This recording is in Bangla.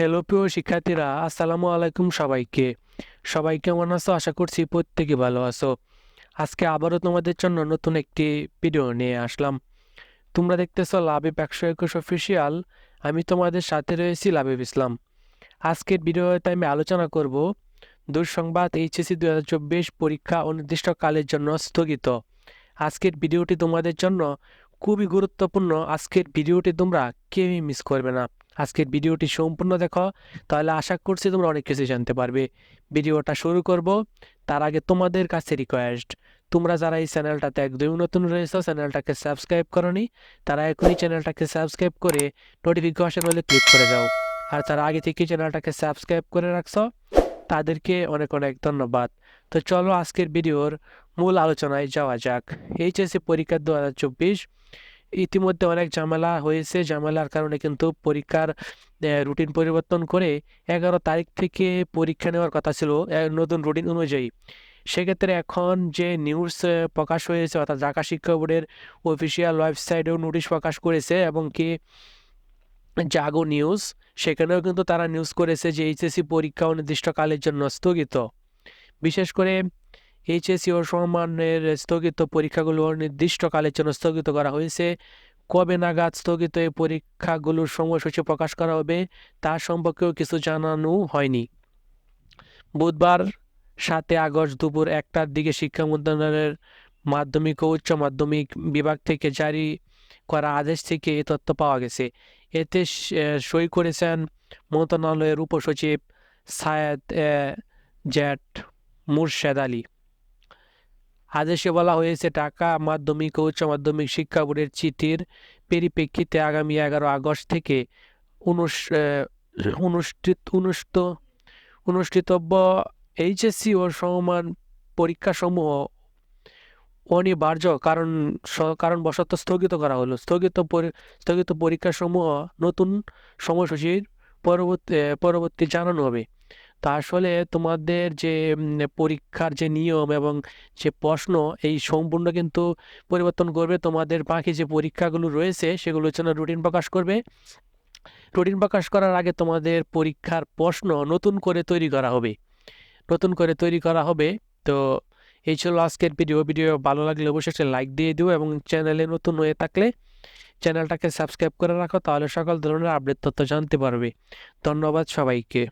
হ্যালো, প্রিয় শিক্ষার্থীরা, আসসালামু আলাইকুম সবাইকে। সবাই কেমন আছো? আশা করছি প্রত্যেকে ভালো আছো। আজকে আবারও তোমাদের জন্য নতুন একটি ভিডিও নিয়ে আসলাম। তোমরা দেখতেছো লাবিব একশো একুশ অফিসিয়াল আমি তোমাদের সাথে রয়েছি লাবিব ইসলাম। আজকের ভিডিওতে আমি আলোচনা করব দুঃসংবাদ এইচএসসি দু হাজার চব্বিশ পরীক্ষা অনির্দিষ্টকালের জন্য স্থগিত। আজকের ভিডিওটি তোমাদের জন্য খুবই গুরুত্বপূর্ণ। আজকের ভিডিওটি তোমরা কেউই মিস করবে না। আজকের ভিডিওটি সম্পূর্ণ দেখো, তাহলে আশা করছি তোমরা অনেক কিছু জানতে পারবে। ভিডিওটা শুরু করব, তার আগে তোমাদের কাছে রিকোয়েস্ট তোমরা যারা এই চ্যানেলটাতে একদমই নতুন রয়েছো, চ্যানেলটাকে সাবস্ক্রাইব করনি, তারা এখনই চ্যানেলটাকে সাবস্ক্রাইব করে নোটিফিকেশন হলে ক্লিক করে দাও আর তারা আগে থেকে চ্যানেলটাকে সাবস্ক্রাইব করে রাখছো, তাদেরকে অনেক অনেক ধন্যবাদ। তো চলো আজকের ভিডিওর মূল আলোচনায় যাওয়া যাক। এইচএসসি পরীক্ষা দু হাজার চব্বিশ ইতিমধ্যে অনেক ঝামেলা হয়েছে। ঝামেলার কারণে কিন্তু পরীক্ষার রুটিন পরিবর্তন করে এগারো তারিখ থেকে পরীক্ষা নেওয়ার কথা ছিল নতুন রুটিন অনুযায়ী। সেক্ষেত্রে এখন যে নিউজ প্রকাশ হয়েছে, অর্থাৎ ঢাকা শিক্ষা বোর্ডের অফিসিয়াল ওয়েবসাইটেও নোটিশ প্রকাশ করেছে এবং কি জাগো নিউজ সেখানেও কিন্তু তারা নিউজ করেছে যে এইচএসসি পরীক্ষা অনির্দিষ্টকালের জন্য স্থগিত। বিশেষ করে এইচএসসি ও সমমানের স্থগিত পরীক্ষাগুলো অনির্দিষ্টকালের জন্য স্থগিত করা হয়েছে। কবে নাগাদ স্থগিত এই পরীক্ষাগুলোর সময়সূচি প্রকাশ করা হবে, তা সম্পর্কেও কিছু জানানো হয়নি। বুধবার সাতে আগস্ট দুপুর একটার দিকে শিক্ষা মন্ত্রণালয়ের মাধ্যমিক ও উচ্চ মাধ্যমিক বিভাগ থেকে জারি করা আদেশ থেকে এই তথ্য পাওয়া গেছে। এতে সই করেছেন মন্ত্রণালয়ের উপসচিব সায়েদ জ্যাট মুর্শেদ আলী। আদেশে বলা হয়েছে ঢাকা মাধ্যমিক ও উচ্চ মাধ্যমিক শিক্ষা বোর্ডের চিঠির পরিপ্রেক্ষিতে আগামী এগারো আগস্ট থেকে অনুষ্ঠিত অনুষ্ঠিত, অনুষ্ঠিতব্য এইচএসসি ও সমমান পরীক্ষাসমূহ অনিবার্য কারণ কারণবশত স্থগিত করা হলো। স্থগিত স্থগিত পরীক্ষাসমূহ নতুন সময়সূচির পরবর্তী পরবর্তী জানানো হবে। তা আসলে তোমাদের যে পরীক্ষার যে নিয়ম এবং যে প্রশ্ন, এই সম্পূর্ণ কিন্তু পরিবর্তন করবে। তোমাদের বাকি যে পরীক্ষাগুলো রয়েছে সেগুলোর জন্য রুটিন প্রকাশ করবে। রুটিন প্রকাশ করার আগে তোমাদের পরীক্ষার প্রশ্ন নতুন করে তৈরি করা হবে। নতুন করে তৈরি করা হবে। তো এই ছিল আজকের ভিডিও ভিডিও ভালো লাগলে অবশ্যই একটা লাইক দিয়ে দিও এবং চ্যানেলে নতুন হয়ে থাকলে চ্যানেলটাকে সাবস্ক্রাইব করে রাখো, তাহলে সকল ধরনের আপডেট তথ্য জানতে পারবে। ধন্যবাদ সবাইকে।